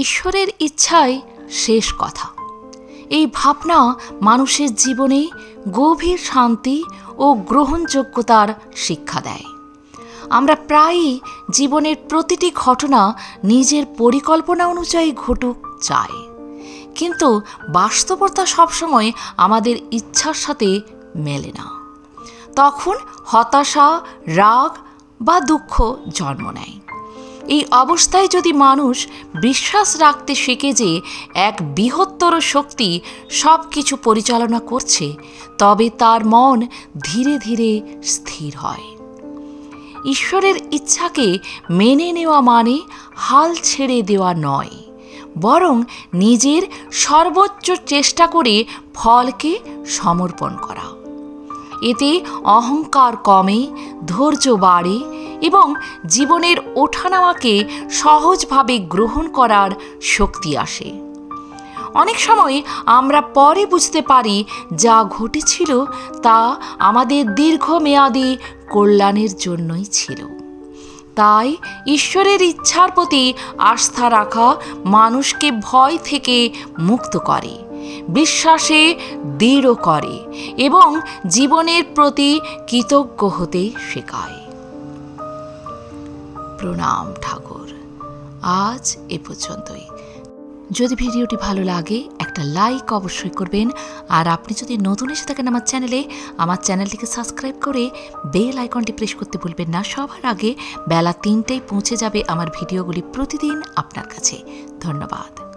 ঈশ্বরের ইচ্ছাই শেষ কথা। এই ভাবনা মানুষের জীবনে গভীর শান্তি ও গ্রহণযোগ্যতার শিক্ষা দেয়। আমরা প্রায়ই জীবনের প্রতিটি ঘটনা নিজের পরিকল্পনা অনুযায়ী ঘটুক চাই। কিন্তু বাস্তবতা সবসময় আমাদের ইচ্ছার সাথে মেলে না। তখন হতাশা, রাগ বা দুঃখ জন্ম নেয়। এই অবস্থায় যদি মানুষ বিশ্বাস রাখতে শেখে যে এক বৃহত্তর শক্তি সব কিছু পরিচালনা করছে, তবে তার মন ধীরে ধীরে স্থির হয়। ঈশ্বরের ইচ্ছাকে মেনে নেওয়া মানে হাল ছেড়ে দেওয়া নয়, বরং নিজের সর্বোচ্চ চেষ্টা করে ফলকে সমর্পণ করা। এতে অহংকার কমে, ধৈর্য বাড়ে এবং জীবনের ওঠানামাকে সহজভাবে গ্রহণ করার শক্তি আসে। অনেক সময় আমরা পরে বুঝতে পারি যা ঘটেছিল তা আমাদের দীর্ঘমেয়াদী কল্যাণের জন্যই ছিল। তাই ঈশ্বরের ইচ্ছার প্রতি আস্থা রাখা মানুষকে ভয় থেকে মুক্ত করে, বিশ্বাসে দৃঢ় করে এবং জীবনের প্রতি কৃতজ্ঞ হতে শেখায়। প্রণাম ঠাকুর। আজ এ পর্যন্তই। যদি ভিডিওটি ভালো লাগে, একটা লাইক অবশ্যই করবেন। আর আপনি যদি নতুন এসে থাকেন আমার চ্যানেলে আমার চ্যানেলটিকে সাবস্ক্রাইব করে বেল আইকনটি প্রেস করতে ভুলবেন না। সবার আগে বেলা তিনটেই পৌঁছে যাবে আমার ভিডিওগুলি প্রতিদিন আপনার কাছে। ধন্যবাদ।